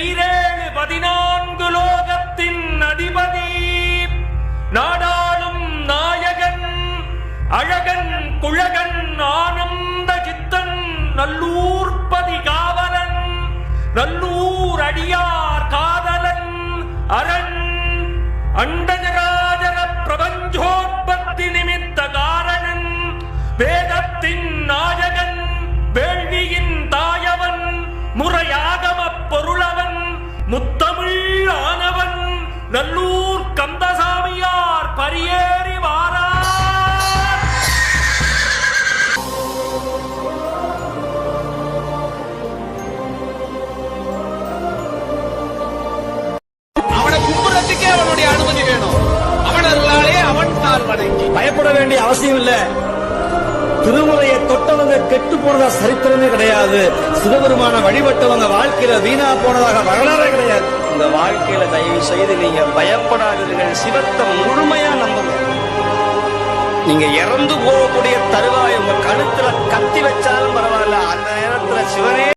ஈரேழு பதினான்கு லோகத்தின் அதிபதி. நாடாளும் நாயகன் அழகன் குழகன் ஆனந்த சித்தன் நல்லூர்பதி காவலன் நல்லூர் அடியார் முத்தமிழ் ஆனவன் நல்லூர் கந்தசாமியார் பரியேறி வாரார். அவனை கும்புறதுக்கே அவனுடைய அனுமதி வேணும். அவனர்களாலே அவன் தான் வணங்கி. பயப்பட வேண்டிய அவசியம் இல்ல. திருமுறையை தொட்டவங்க கெட்டு போனதா சரித்திரமே கிடையாது. சிவபெருமான வழிபட்டவங்க வாழ்க்கையில வீணா போனதாக வரலாறே கிடையாது இந்த வாழ்க்கையில தயவு செய்து நீங்க பயப்படாதீர்கள். சிவத்தை முழுமையா நம்புங்க. நீங்க இறந்து போகக்கூடிய தருவாய் உங்க கழுத்துல கத்தி வச்சாலும் பரவாயில்ல. அந்த நேரத்துல சிவனே